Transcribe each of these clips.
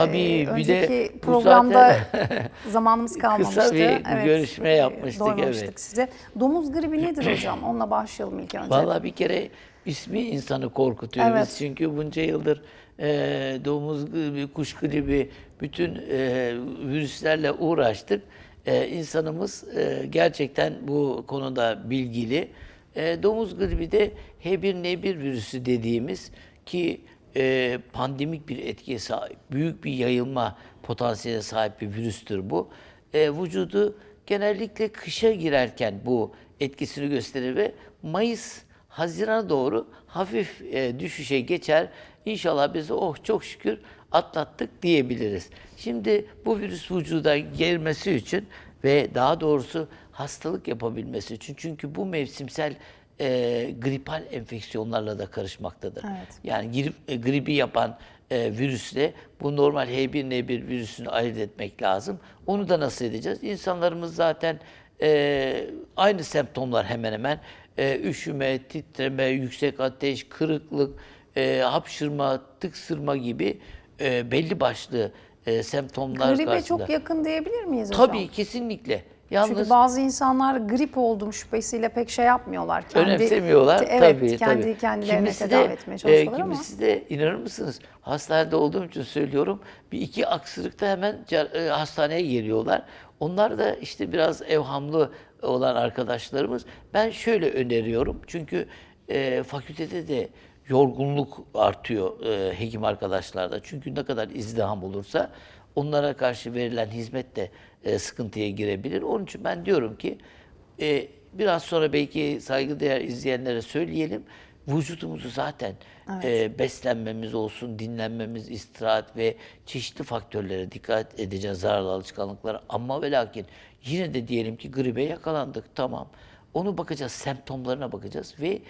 Tabii, Ee, bir de önceki bu programda zaten zamanımız kalmamıştı. kısa bir görüşme e, yapmıştık, doymamıştık evet. size. Domuz gribi nedir hocam? Onunla başlayalım ilk önce. Vallahi bir kere ismi insanı korkutuyor. Evet. Biz çünkü bunca yıldır e, domuz gribi, kuş gribi, bütün e, virüslerle uğraştık. E, insanımız e, gerçekten bu konuda bilgili. E, domuz gribi de H1N1 virüsü dediğimiz ki e, pandemik bir etkiye sahip, büyük bir yayılma potansiyeline sahip bir virüstür bu. E, vücudu genellikle kışa girerken bu etkisini gösterir ve Mayıs Haziran'a doğru hafif e, düşüşe geçer. İnşallah biz oh çok şükür atlattık diyebiliriz. Şimdi bu virüs vücuda girmesi için ve daha doğrusu hastalık yapabilmesi için çünkü bu mevsimsel e, gripal enfeksiyonlarla da karışmaktadır. Evet. Yani grip, e, gribi yapan e, virüsle bu normal H1N1 virüsünü ayırt etmek lazım. Onu da nasıl edeceğiz? İnsanlarımız zaten e, aynı semptomlar hemen hemen e, üşüme, titreme, yüksek ateş, kırıklık, e, hapşırma, tıksırma gibi e, belli başlı e, semptomlar Gribe karşısında. çok yakın diyebilir miyiz hocam? Tabii kesinlikle. Yalnız Çünkü bazı insanlar grip oldum şüphesiyle pek şey yapmıyorlar. Kendi, önemsemiyorlar. Evet, tabii, kendi tabii. kendilerine Kimisi tedavi de, etmeye e, çalışıyorlar ama. kimisi de inanır mısınız? Hastanede olduğum için söylüyorum. Bir iki aksırıkta hemen e, hastaneye geliyorlar. Onlar da işte biraz evhamlı olan arkadaşlarımız. Ben şöyle öneriyorum. Çünkü e, fakültede de yorgunluk artıyor e, hekim arkadaşlarda. Çünkü ne kadar izdiham olursa onlara karşı verilen hizmet de e, sıkıntıya girebilir. Onun için ben diyorum ki e, biraz sonra belki saygıdeğer izleyenlere söyleyelim. Vücudumuzu zaten e, beslenmemiz olsun, dinlenmemiz, istirahat ve çeşitli faktörlere dikkat edeceğiz zararlı alışkanlıklara. Ama ve lakin yine de diyelim ki gribe yakalandık tamam. Onu bakacağız, semptomlarına bakacağız ve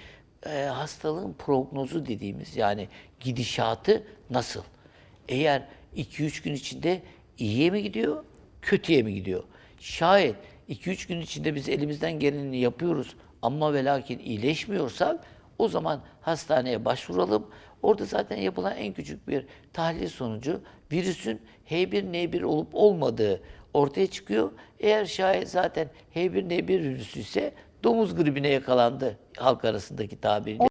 e, hastalığın prognozu dediğimiz yani gidişatı nasıl? Eğer 2-3 gün içinde iyiye mi gidiyor, kötüye mi gidiyor? Şayet 2-3 gün içinde biz elimizden geleni yapıyoruz ama ve lakin iyileşmiyorsak o zaman hastaneye başvuralım. Orada zaten yapılan en küçük bir tahlil sonucu virüsün H1N1 olup olmadığı ortaya çıkıyor. Eğer şayet zaten H1N1 virüsü ise domuz gribine yakalandı halk arasındaki tabiriyle.